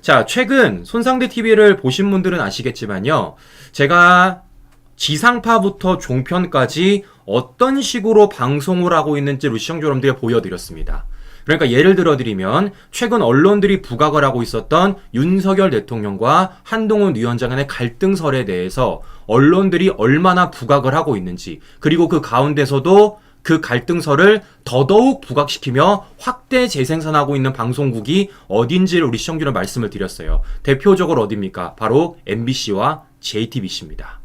자, 최근 손상대 TV를 보신 분들은 아시겠지만요. 제가 지상파부터 종편까지 어떤 식으로 방송을 하고 있는지를 시청자 여러분들께 보여드렸습니다. 그러니까 예를 들어 드리면 최근 언론들이 부각을 하고 있었던 윤석열 대통령과 한동훈 위원장 간의 갈등설에 대해서 언론들이 얼마나 부각을 하고 있는지 그리고 그 가운데서도 그 갈등설을 더더욱 부각시키며 확대 재생산하고 있는 방송국이 어딘지를 우리 시청자로 말씀을 드렸어요. 대표적으로 어딥니까? 바로 MBC와 JTBC입니다.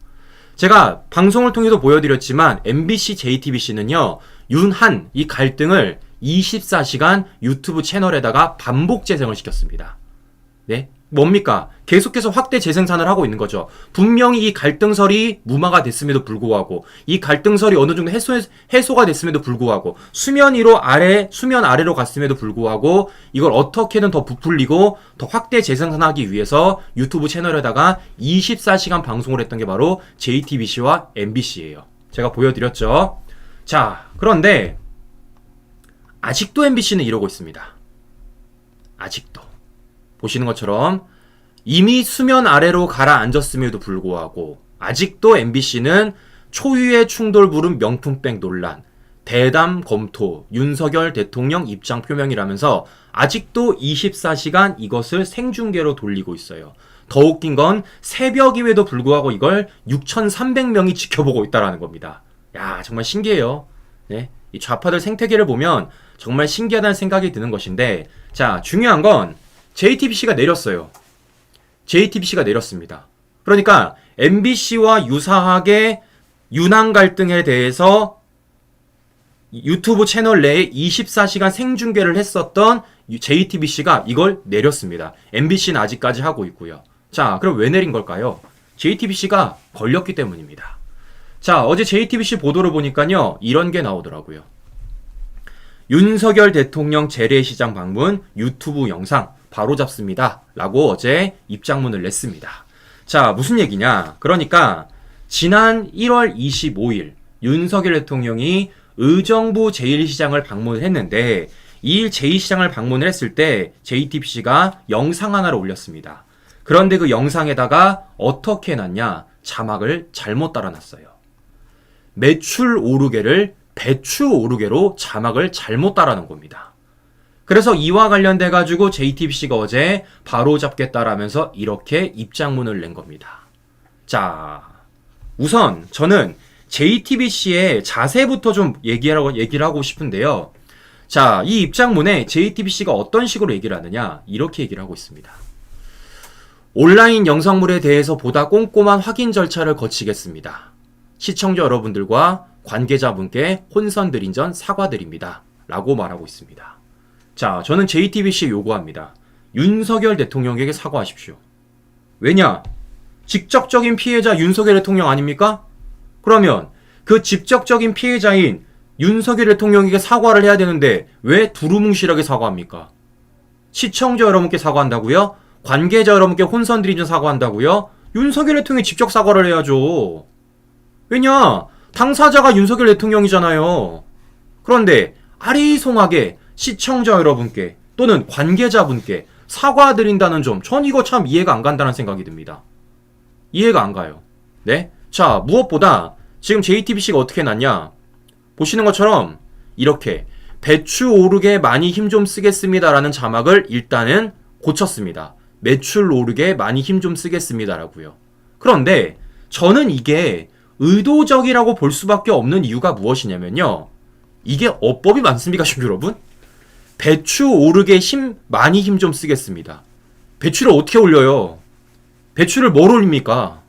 제가 방송을 통해서 보여드렸지만 MBC, JTBC는요, 윤한 이 갈등을 24시간 유튜브 채널에다가 반복 재생을 시켰습니다. 네? 뭡니까? 계속해서 확대 재생산을 하고 있는 거죠. 분명히 이 갈등설이 무마가 됐음에도 불구하고, 이 갈등설이 어느 정도 해소, 해소가 됐음에도 불구하고, 수면 위로 아래, 수면 아래로 갔음에도 불구하고, 이걸 어떻게든 더 부풀리고, 더 확대 재생산하기 위해서 유튜브 채널에다가 24시간 방송을 했던 게 바로 JTBC와 MBC예요. 제가 보여드렸죠. 자, 그런데, 아직도 MBC는 이러고 있습니다. 아직도. 보시는 것처럼 이미 수면 아래로 가라앉았음에도 불구하고 아직도 MBC는 초유의 충돌 부른 명품백 논란, 대담 검토, 윤석열 대통령 입장 표명이라면서 아직도 24시간 이것을 생중계로 돌리고 있어요. 더 웃긴 건 새벽임에도 불구하고 이걸 6,300명이 지켜보고 있다라는 겁니다. 야, 정말 신기해요. 네. 이 좌파들 생태계를 보면 정말 신기하다는 생각이 드는 것인데, 자, 중요한 건 JTBC가 내렸어요. JTBC가 내렸습니다. 그러니까 MBC와 유사하게 윤항 갈등에 대해서 유튜브 채널 내에 24시간 생중계를 했었던 JTBC가 이걸 내렸습니다. MBC는 아직까지 하고 있고요. 자, 그럼 왜 내린 걸까요? JTBC가 걸렸기 때문입니다. 자, 어제 JTBC 보도를 보니까요, 이런 게 나오더라고요. 윤석열 대통령 재래시장 방문 유튜브 영상 바로 잡습니다. 라고 어제 입장문을 냈습니다. 자, 무슨 얘기냐? 그러니까 지난 1월 25일 윤석열 대통령이 의정부 제1시장을 방문을 했는데 이 제2시장을 방문을 했을 때 JTBC가 영상 하나를 올렸습니다. 그런데 그 영상에다가 어떻게 해놨냐? 자막을 잘못 달아놨어요. 매출 오르게를 배추 오르게로 자막을 잘못 달아놓은 겁니다. 그래서 이와 관련돼 가지고 JTBC가 어제 바로 잡겠다라면서 이렇게 입장문을 낸 겁니다. 자, 우선 저는 JTBC의 자세부터 좀 얘기하고 얘기를 하고 싶은데요. 자, 이 입장문에 JTBC가 어떤 식으로 얘기를 하느냐 이렇게 얘기를 하고 있습니다. 온라인 영상물에 대해서 보다 꼼꼼한 확인 절차를 거치겠습니다. 시청자 여러분들과 관계자분께 혼선드린 전 사과드립니다. 라고 말하고 있습니다. 자, 저는 JTBC에 요구합니다. 윤석열 대통령에게 사과하십시오. 왜냐? 직접적인 피해자 윤석열 대통령 아닙니까? 그러면 그 직접적인 피해자인 윤석열 대통령에게 사과를 해야 되는데 왜 두루뭉실하게 사과합니까? 시청자 여러분께 사과한다고요? 관계자 여러분께 혼선드린 전 사과한다고요? 윤석열 대통령이 직접 사과를 해야죠. 왜냐? 당사자가 윤석열 대통령이잖아요. 그런데 아리송하게 시청자 여러분께 또는 관계자분께 사과드린다는 점, 전 이거 참 이해가 안 간다는 생각이 듭니다. 이해가 안 가요. 네? 자, 무엇보다 지금 JTBC가 어떻게 해놨냐? 보시는 것처럼 이렇게 배추 오르게 많이 힘 좀 쓰겠습니다라는 자막을 일단은 고쳤습니다. 매출 오르게 많이 힘 좀 쓰겠습니다라고요. 그런데 저는 이게 의도적이라고 볼 수밖에 없는 이유가 무엇이냐면요. 이게 어법이 많습니까, 신 여러분? 배추 오르게 힘 많이 힘 좀 쓰겠습니다. 배추를 어떻게 올려요? 배추를 뭘 올립니까?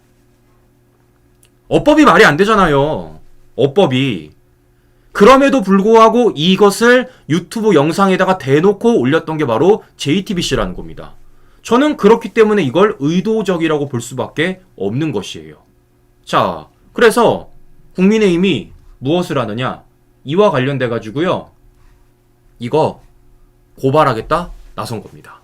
어법이 말이 안 되잖아요. 어법이. 그럼에도 불구하고 이것을 유튜브 영상에다가 대놓고 올렸던 게 바로 JTBC라는 겁니다. 저는 그렇기 때문에 이걸 의도적이라고 볼 수밖에 없는 것이에요. 자, 그래서 국민의힘이 무엇을 하느냐? 이와 관련돼 가지고요. 이거 고발하겠다 나선 겁니다.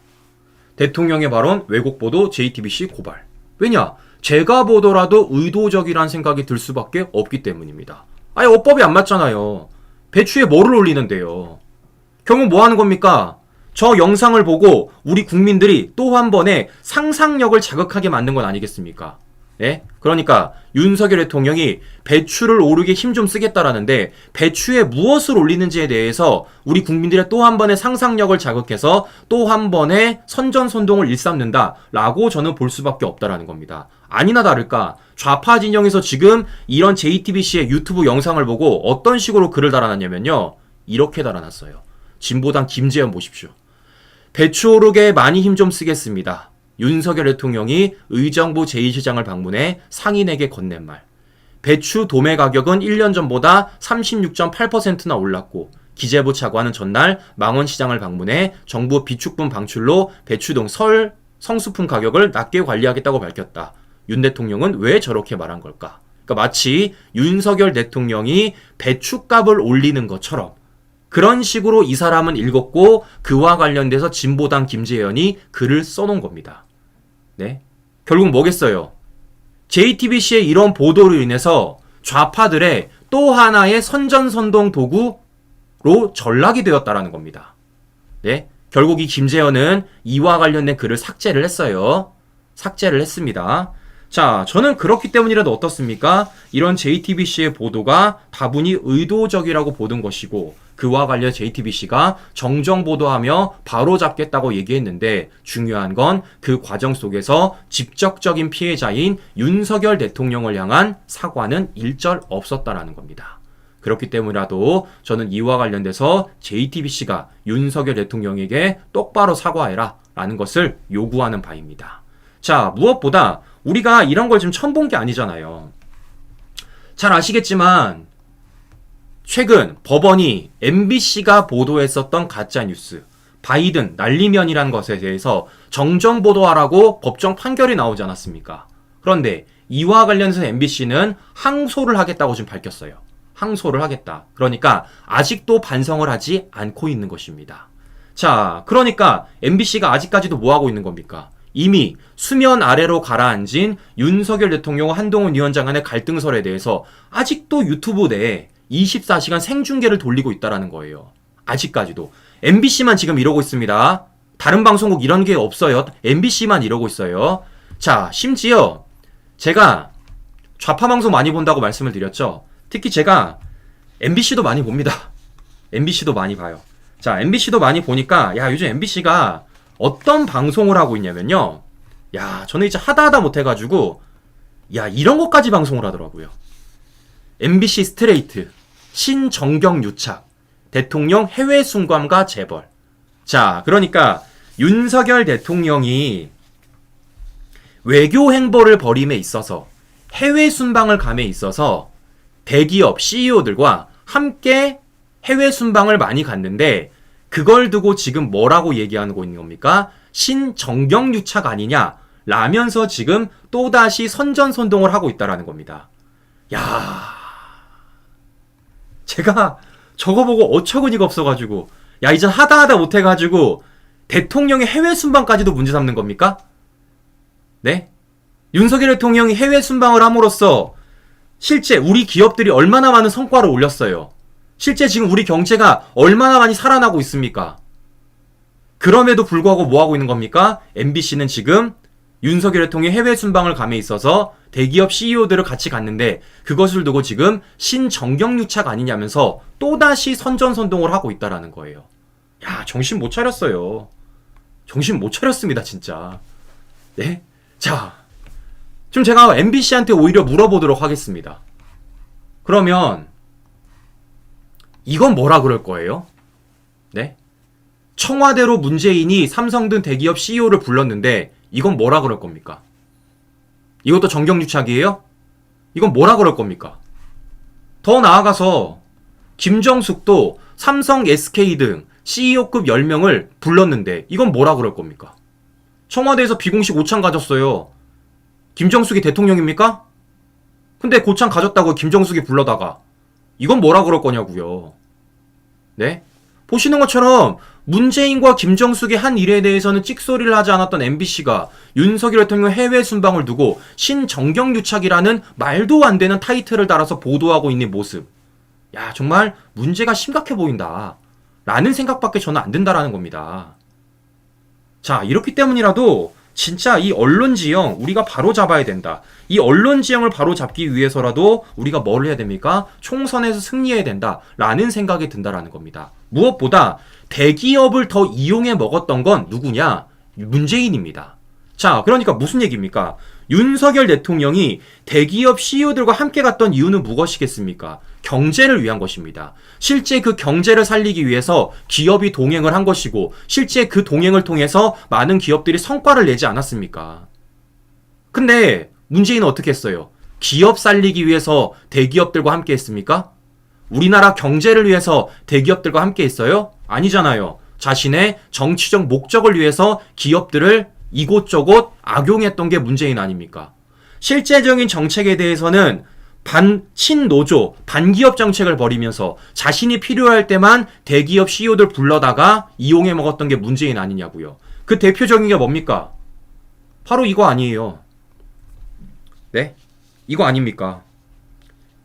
대통령의 발언 왜곡 보도 JTBC 고발. 왜냐? 제가 보더라도 의도적이란 생각이 들 수밖에 없기 때문입니다. 아예 어법이 안 맞잖아요. 배추에 뭐를 올리는데요. 결국 뭐 하는 겁니까? 저 영상을 보고 우리 국민들이 또 한 번의 상상력을 자극하게 만든 건 아니겠습니까? 예? 그러니까 윤석열 대통령이 배추를 오르게 힘 좀 쓰겠다라는데 배추에 무엇을 올리는지에 대해서 우리 국민들의 또 한 번의 상상력을 자극해서 또 한 번의 선전선동을 일삼는다라고 저는 볼 수밖에 없다라는 겁니다. 아니나 다를까 좌파 진영에서 지금 이런 JTBC의 유튜브 영상을 보고 어떤 식으로 글을 달아놨냐면요. 이렇게 달아놨어요. 진보당 김재현 보십시오. 배추 오르게 많이 힘 좀 쓰겠습니다. 윤석열 대통령이 의정부 제2시장을 방문해 상인에게 건넨 말. 배추 도매 가격은 1년 전보다 36.8%나 올랐고 기재부 차관은 전날 망원시장을 방문해 정부 비축분 방출로 배추동 설 성수품 가격을 낮게 관리하겠다고 밝혔다. 윤 대통령은 왜 저렇게 말한 걸까? 그러니까 마치 윤석열 대통령이 배추값을 올리는 것처럼 그런 식으로 이 사람은 읽었고 그와 관련돼서 진보당 김재현이 글을 써놓은 겁니다. 네. 결국 뭐겠어요? JTBC의 이런 보도로 인해서 좌파들의 또 하나의 선전선동 도구로 전락이 되었다라는 겁니다. 네. 결국 이 김재현은 이와 관련된 글을 삭제를 했어요. 삭제를 했습니다. 자, 저는 그렇기 때문이라도 어떻습니까? 이런 JTBC의 보도가 다분히 의도적이라고 보는 것이고, 그와 관련 JTBC가 정정 보도하며 바로 잡겠다고 얘기했는데, 중요한 건 그 과정 속에서 직접적인 피해자인 윤석열 대통령을 향한 사과는 일절 없었다라는 겁니다. 그렇기 때문이라도 저는 이와 관련돼서 JTBC가 윤석열 대통령에게 똑바로 사과해라 라는 것을 요구하는 바입니다. 자, 무엇보다 우리가 이런 걸 지금 처음 본 게 아니잖아요. 잘 아시겠지만 최근 법원이 MBC가 보도했었던 가짜 뉴스 바이든 난리면이라는 것에 대해서 정정 보도하라고 법정 판결이 나오지 않았습니까? 그런데 이와 관련해서 MBC는 항소를 하겠다고 지금 밝혔어요. 항소를 하겠다. 그러니까 아직도 반성을 하지 않고 있는 것입니다. 자, 그러니까 MBC가 아직까지도 뭐 하고 있는 겁니까? 이미 수면 아래로 가라앉은 윤석열 대통령과 한동훈 위원장 간의 갈등설에 대해서 아직도 유튜브 내에 24시간 생중계를 돌리고 있다라는 거예요. 아직까지도. MBC만 지금 이러고 있습니다. 다른 방송국 이런 게 없어요. MBC만 이러고 있어요. 자, 심지어 제가 좌파 방송 많이 본다고 말씀을 드렸죠. 특히 제가 MBC도 많이 봅니다. MBC도 많이 봐요. 자, MBC도 많이 보니까 야, 요즘 MBC가 어떤 방송을 하고 있냐면요. 야, 저는 이제 하다 하다 못해 가지고, 야, 이런 것까지 방송을 하더라고요. MBC 스트레이트, 신정경 유착, 대통령 해외 순감과 재벌. 자, 그러니까 윤석열 대통령이 외교 행보를 벌임에 있어서 해외 순방을 감에 있어서 대기업 CEO들과 함께 해외 순방을 많이 갔는데 그걸 두고 지금 뭐라고 얘기하고 있는 겁니까? 신정경 유착 아니냐? 라면서 지금 또다시 선전선동을 하고 있다라는 겁니다. 야 제가 저거 보고 어처구니가 없어가지고, 야, 이젠 하다 하다 못해가지고, 대통령의 해외 순방까지도 문제 삼는 겁니까? 네? 윤석열 대통령이 해외 순방을 함으로써 실제 우리 기업들이 얼마나 많은 성과를 올렸어요. 실제 지금 우리 경제가 얼마나 많이 살아나고 있습니까? 그럼에도 불구하고 뭐 하고 있는 겁니까? MBC는 지금 윤석열 대통령이 해외 순방을 감에 있어서 대기업 CEO들을 같이 갔는데 그것을 두고 지금 신정경유착 아니냐면서 또다시 선전선동을 하고 있다라는 거예요. 야, 정신 못 차렸어요. 정신 못 차렸습니다, 진짜. 네? 자, 좀 제가 MBC한테 오히려 물어보도록 하겠습니다. 그러면 이건 뭐라 그럴 거예요? 네? 청와대로 문재인이 삼성 등 대기업 CEO를 불렀는데 이건 뭐라 그럴 겁니까? 이것도 정경유착이에요? 이건 뭐라 그럴 겁니까? 더 나아가서 김정숙도 삼성, SK 등 CEO급 10명을 불렀는데 이건 뭐라 그럴 겁니까? 청와대에서 비공식 오찬 가졌어요. 김정숙이 대통령입니까? 근데 고창 가졌다고 김정숙이 불러다가 이건 뭐라 그럴 거냐고요. 네? 보시는 것처럼 문재인과 김정숙의 한 일에 대해서는 찍소리를 하지 않았던 MBC가 윤석열 대통령 해외 순방을 두고 신정경 유착이라는 말도 안 되는 타이틀을 달아서 보도하고 있는 모습. 야, 정말 문제가 심각해 보인다. 라는 생각밖에 저는 안 든다라는 겁니다. 자, 이렇기 때문이라도 진짜 이 언론 지형 우리가 바로 잡아야 된다. 이 언론 지형을 바로 잡기 위해서라도 우리가 뭘 해야 됩니까? 총선에서 승리해야 된다라는 생각이 든다라는 겁니다. 무엇보다 대기업을 더 이용해 먹었던 건 누구냐? 문재인입니다. 자, 그러니까 무슨 얘기입니까? 윤석열 대통령이 대기업 CEO들과 함께 갔던 이유는 무엇이겠습니까? 경제를 위한 것입니다. 실제 그 경제를 살리기 위해서 기업이 동행을 한 것이고, 실제 그 동행을 통해서 많은 기업들이 성과를 내지 않았습니까? 근데 문재인은 어떻게 했어요? 기업 살리기 위해서 대기업들과 함께 했습니까? 우리나라 경제를 위해서 대기업들과 함께 했어요? 아니잖아요. 자신의 정치적 목적을 위해서 기업들을 이곳저곳 악용했던 게 문재인 아닙니까? 실제적인 정책에 대해서는 반, 친노조, 반기업 정책을 벌이면서 자신이 필요할 때만 대기업 CEO들 불러다가 이용해 먹었던 게 문재인 아니냐고요. 그 대표적인 게 뭡니까? 바로 이거 아니에요. 네? 이거 아닙니까?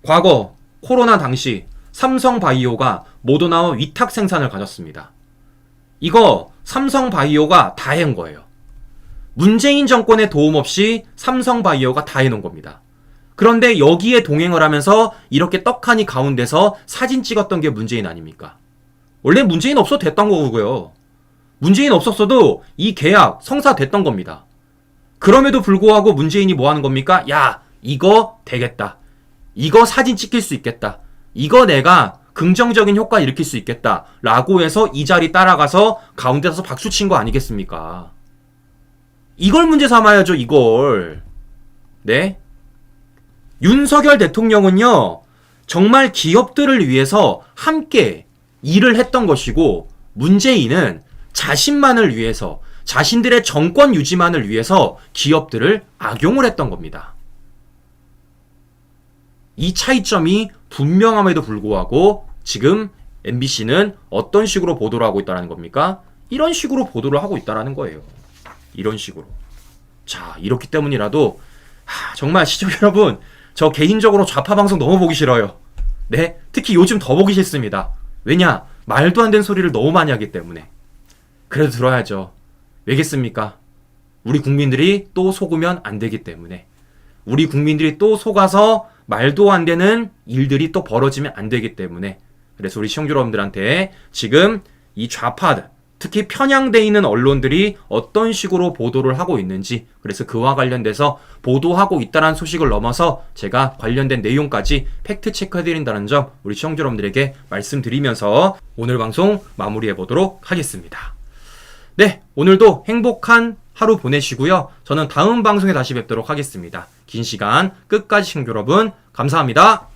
과거 코로나 당시 삼성바이오가 모더나와 위탁 생산을 가졌습니다. 이거 삼성바이오가 다 해온 거예요. 문재인 정권의 도움 없이 삼성바이오가 다 해놓은 겁니다. 그런데 여기에 동행을 하면서 이렇게 떡하니 가운데서 사진 찍었던 게 문재인 아닙니까? 원래 문재인 없어도 됐던 거고요. 문재인 없었어도 이 계약 성사됐던 겁니다. 그럼에도 불구하고 문재인이 뭐 하는 겁니까? 야, 이거 되겠다. 이거 사진 찍힐 수 있겠다. 이거 내가 긍정적인 효과 일으킬 수 있겠다. 라고 해서 이 자리 따라가서 가운데 서서 박수 친 거 아니겠습니까? 이걸 문제 삼아야죠, 이걸. 네? 윤석열 대통령은요, 정말 기업들을 위해서 함께 일을 했던 것이고, 문재인은 자신만을 위해서, 자신들의 정권 유지만을 위해서 기업들을 악용을 했던 겁니다. 이 차이점이 분명함에도 불구하고 지금 MBC는 어떤 식으로 보도를 하고 있다는 겁니까? 이런 식으로 보도를 하고 있다는 거예요. 이런 식으로. 자, 이렇기 때문이라도 하, 정말 시청 여러분, 저 개인적으로 좌파 방송 너무 보기 싫어요. 네, 특히 요즘 더 보기 싫습니다. 왜냐? 말도 안 되는 소리를 너무 많이 하기 때문에. 그래도 들어야죠. 왜겠습니까? 우리 국민들이 또 속으면 안 되기 때문에. 우리 국민들이 또 속아서 말도 안 되는 일들이 또 벌어지면 안 되기 때문에. 그래서 우리 시청자 여러분들한테 지금 이 좌파, 특히 편향돼 있는 언론들이 어떤 식으로 보도를 하고 있는지, 그래서 그와 관련돼서 보도하고 있다는 소식을 넘어서 제가 관련된 내용까지 팩트 체크해드린다는 점 우리 시청자 여러분들에게 말씀드리면서 오늘 방송 마무리해 보도록 하겠습니다. 네, 오늘도 행복한 하루 보내시고요. 저는 다음 방송에 다시 뵙도록 하겠습니다. 긴 시간 끝까지 시청자 여러분 감사합니다.